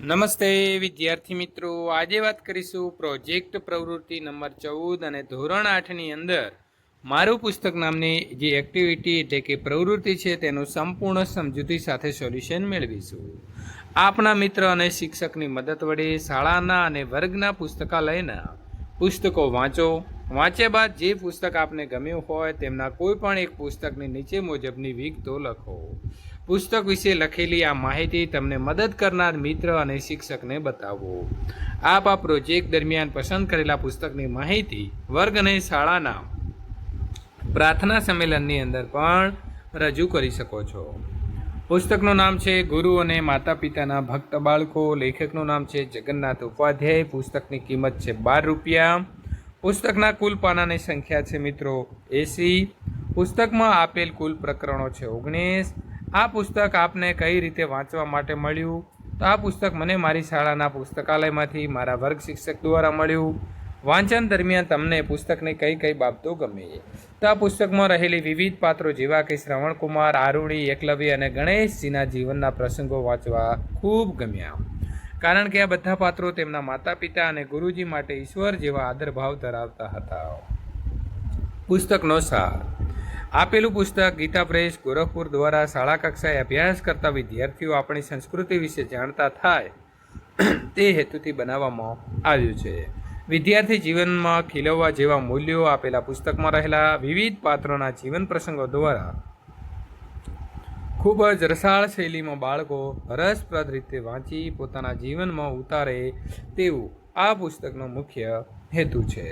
નમસ્તે વિદ્યાર્થી મિત્રો. આજે વાત કરીશું પ્રોજેક્ટ પ્રવૃત્તિ નંબર ચૌદ અને ધોરણ આઠની અંદર. મારું પુસ્તક નામની જે એક્ટિવિટી એટલે કે પ્રવૃત્તિ છે તેનું સંપૂર્ણ સમજૂતી સાથે સોલ્યુશન મેળવીશું. આપના મિત્ર અને શિક્ષકની મદદ વડે શાળાના અને વર્ગના પુસ્તકાલયના પુસ્તકો વાંચો. વાંચ્યા બાદ જે પુસ્તક આપને ગમ્યું હોય તેમના કોઈ પણ એક પુસ્તકની નીચે મુજબની વિગતો લખો. પુસ્તક વિશે લખેલી આ માહિતી તમને મદદ કરનાર મિત્ર અને શિક્ષકને બતાવો. આપ આ પ્રોજેક્ટ દરમિયાન પસંદ કરેલા પુસ્તકની માહિતી વર્ગ અને શાળાના પ્રાર્થના સંમેલનની અંદર પણ રજૂ કરી શકો છો. પુસ્તકનું નામ છે ગુરુ અને માતા પિતાના ભક્ત બાળકો. લેખકનું નામ છે જગન્નાથ ઉપાધ્યાય. પુસ્તકની કિંમત છે બાર રૂપિયા. પુસ્તકના કુલ પાનાની સંખ્યા છે મિત્રો એસી. પુસ્તકમાં આપેલ કુલ પ્રકરણો છે ઓગણીસ. આ પુસ્તક આપને કઈ રીતે વાંચવા માટે મળ્યું? તો આ પુસ્તક મને મારી શાળાના પુસ્તકાલયમાંથી, મારા વર્ગ શિક્ષક દ્વારા મળ્યું. વાંચન દરમિયાન તમને પુસ્તકની કઈ કઈ બાબતો ગમે તો આ પુસ્તકમાં રહેલી વિવિધ પાત્રો જેવા કે શ્રવણકુમાર, આરુણી, એકલવ્ય અને ગણેશજીના જીવનના પ્રસંગો વાંચવા ખૂબ ગમ્યા. કારણ કે આ બધા પાત્રો તેમના માતા પિતા અને ગુરુજી માટે ઈશ્વર જેવા આદરભાવ ધરાવતા હતા. પુસ્તકનો સાર. આપેલું પુસ્તક ગીતા પ્રેસ ગોરખપુર દ્વારા શાળા કક્ષાએ અભ્યાસ કરતા વિદ્યાર્થીઓ આપણી સંસ્કૃતિ વિશે જાણતા થાય, તે હેતુથી બનાવવામાં આવ્યું છે. વિદ્યાર્થી જીવનમાં ખીલવવા જેવા મૂલ્યો આપેલા પુસ્તકમાં રહેલા વિવિધ પાત્રોના જીવન પ્રસંગો દ્વારા ખૂબ જ રસાળ શૈલીમાં બાળકો રસપ્રદ રીતે વાંચી પોતાના જીવનમાં ઉતારે તેવું આ પુસ્તકનો મુખ્ય હેતુ છે.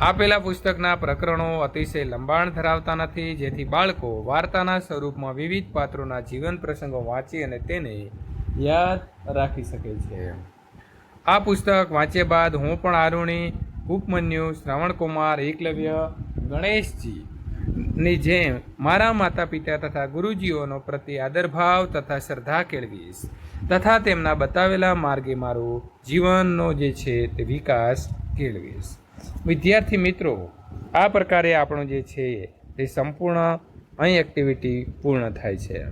આપેલા પુસ્તકના પ્રકરણો અતિશય લંબાણ ધરાવતા નથી, જેથી બાળકો વાર્તાના સ્વરૂપમાં વિવિધ પાત્રોના જીવન પ્રસંગો વાંચી અને તેને યાદ રાખી શકે છે. આ પુસ્તક વાંચ્યા બાદ હું પણ આરુણી, ઉપમન્યુ, શ્રવણકુમાર, એકલવ્ય ગણેશજી ની જેમ મારા માતા પિતા તથા ગુરુજીઓનો પ્રતિ આદરભાવ તથા શ્રદ્ધા કેળવીશ તથા તેમના બતાવેલા માર્ગે મારું જીવનનો જે છે તે વિકાસ કેળવીશ. વિદ્યાર્થી મિત્રો, આ પ્રકારે આપણું જે છે તે સંપૂર્ણ અહીં એક્ટિવિટી પૂર્ણ થાય છે.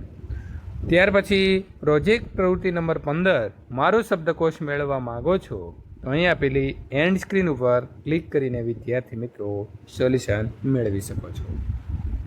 ત્યાર પછી પ્રોજેક્ટ પ્રવૃત્તિ નંબર પંદર, મારો શબ્દકોશ મેળવવા માગો છો, તો અહીં આપેલી એન્ડ સ્ક્રીન ઉપર ક્લિક કરીને વિદ્યાર્થી મિત્રો સોલ્યુશન મેળવી શકો છો.